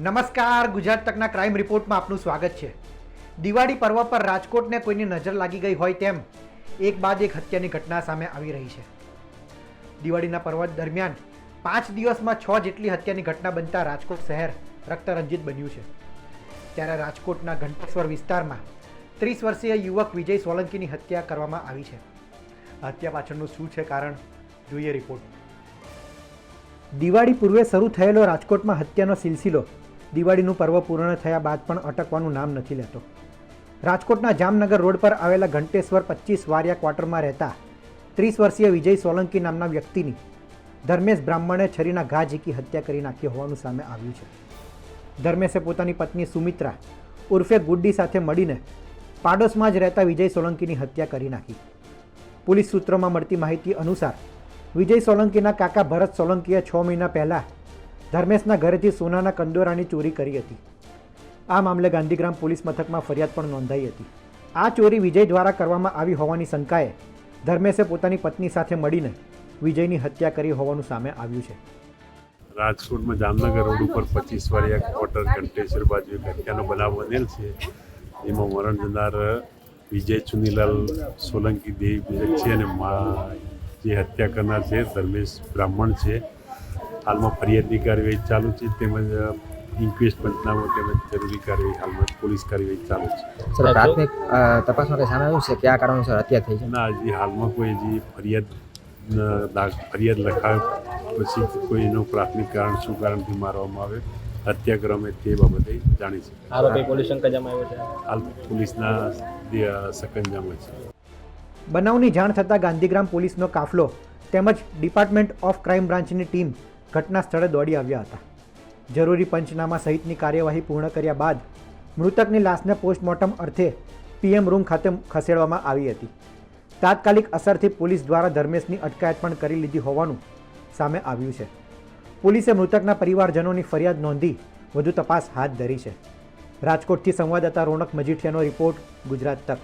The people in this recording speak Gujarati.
નમસ્કાર, ગુજરાત તકના ક્રાઇમ રિપોર્ટમાં આપનું સ્વાગત છે. દિવાળી પર્વ પર રાજકોટને કોઈની નજર લાગી ગઈ હોય તેમ એક બાદ એક હત્યાની ઘટના સામે આવી રહી છે. દિવાળીના પર્વ દરમિયાન પાંચ દિવસમાં છ જેટલી હત્યાની ઘટના બનતા રાજકોટ શહેર રક્તરંજિત બન્યું છે. ત્યારે રાજકોટના ઘંટેશ્વર વિસ્તારમાં ત્રીસ વર્ષીય યુવક વિજય સોલંકીની હત્યા કરવામાં આવી છે. હત્યા પાછળનું શું છે કારણ? જોઈએ રિપોર્ટ દિવાળી પૂર્વે શરૂ થયેલો રાજકોટમાં હત્યાનો સિલસિલો દિવાળીનું પર્વ પૂર્ણ થયા બાદ પણ અટકવાનું નામ નથી લેતો. રાજકોટના જામનગર રોડ પર આવેલા ઘંટેશ્વર પચીસ વારિયા ક્વાર્ટરમાં રહેતા ત્રીસ વર્ષીય વિજય સોલંકી નામના વ્યક્તિની ધર્મેશ બ્રાહ્મણે છરીના ઘા ઝીકી હત્યા કરી નાખી હોવાનું સામે આવ્યું છે. ધર્મેશે પોતાની પત્ની સુમિત્રા ઉર્ફે ગુડ્ડી સાથે મળીને પાડોશમાં જ રહેતા વિજય સોલંકીની હત્યા કરી નાખી. પોલીસ સૂત્રોમાં મળતી માહિતી અનુસાર વિજય સોલંકીના કાકા ભરત સોલંકીએ છ મહિના પહેલાં ધર્મેશના ઘરેથી સોનાના કંદોરાની ચોરી કરી હતી. આ મામલે ગાંધીગ્રામ પોલીસ મથકમાં ફરિયાદ પણ નોંધાઈ હતી. આ ચોરી વિજય દ્વારા કરવામાં આવી હોવાની શંકાએ ધર્મેશે પોતાની પત્ની સાથે મળીને વિજયની હત્યા કરી હોવાનું સામે આવ્યું છે. રાજકોટમાં જામનગર રોડ ઉપર પચીસ વાળિયા ક્વાર્ટર કંટેશ્વર બાજુ એક હત્યાનો બનાવ બનેલ છે. એમાં મરણ જનાર વિજય ચુનીલાલ સોલંકી દેવી છે અને જે હત્યા કરનાર છે, ધર્મેશ બ્રાહ્મણ છે. હાલમાં ફરિયાદની કાર્યવાહી ચાલુ છે તેમજ ઇન્ક્વેસ્ટ પંચનામો તેમજ જરૂરી કાર્યવાહી હાલમાં પોલીસ કાર્યવાહી ચાલુ છે. સર પ્રાથમિક તપાસમાં કંઈ સામે આવ્યું છે કયા કારણોસર હત્યા થઈ છે? ના હજી હાલમાં કોઈ હજી ફરિયાદ ફરિયાદ લખાય પછી કોઈ એનું પ્રાથમિક કારણ શું કારણથી મારવામાં આવે હત્યા કરવામાં તે બાબતે જાણી છે આરોપી પોલીસ સંકજામાં આવ્યો છે? હાલ પોલીસના સકંજામાં છે. બનાવની જાણ થતાં ગાંધીગ્રામ પોલીસનો કાફલો તેમજ ડિપાર્ટમેન્ટ ઓફ ક્રાઇમ બ્રાન્ચની ટીમ ઘટના સ્થળે દોડી આવ્યા હતા. જરૂરી પંચનામા સહિતની કાર્યવાહી પૂર્ણ કર્યા બાદ મૃતકની લાશને પોસ્ટમોર્ટમ અર્થે પીએમ રૂમ ખાતે ખસેડવામાં આવી હતી. તાત્કાલિક અસરથી પોલીસ દ્વારા ધર્મેશની અટકાયત પણ કરી લીધી હોવાનું સામે આવ્યું છે. પોલીસે મૃતકના પરિવારજનોની ફરિયાદ નોંધી વધુ તપાસ હાથ ધરી છે. રાજકોટથી સંવાદદાતા રોનક મજીઠિયાનો રિપોર્ટ, ગુજરાત તક.